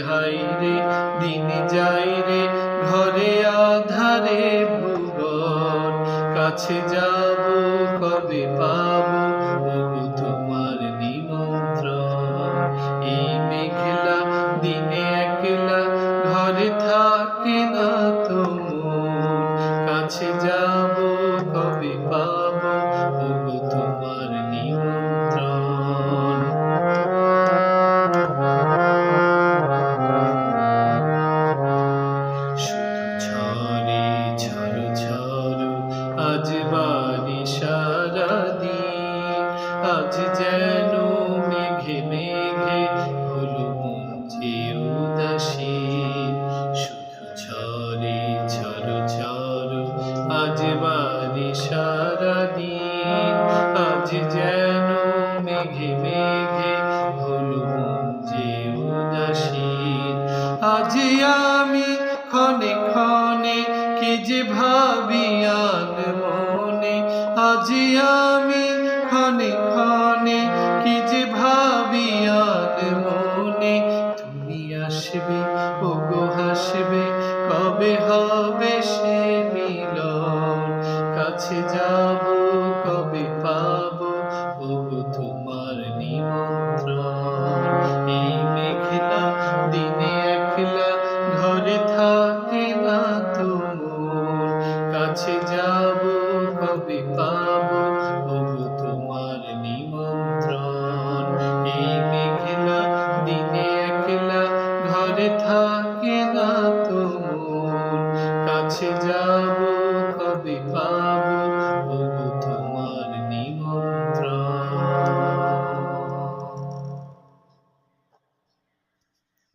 High রে, দিন যাই রে, ঘরে আধারে ভুবন। কাছে যাব, কবে পাব তোমার নিমন্ত্রণ? এই মেঘলা, দিনে একলা, ঘরে থাকে না আজ বাড়ি সারাদিন আজ যেন মেঘে মেঘে হলো যে উদাসীন শুধু ঝরে ঝড় ঝড় আজ বাড়ি আজ যেন মেঘে মেঘে হলো যে উদাসীন আজ আমি ক্ষণে ক্ষণে কি যে ভাবি ক্ষণে ক্ষণে কি যে ভাবি মনে তুমি আসবে ও গো হাসবে, কবে হবে সে মিলন? কাছে যাব, কবে পাবো? ও গো তোমার নিমন্ত্রণ। এই মেঘলা দিনে একলা ঘরে থাকে না তো মন কাছে যাব আর থাকে না তোর কাছে যাব কবে পা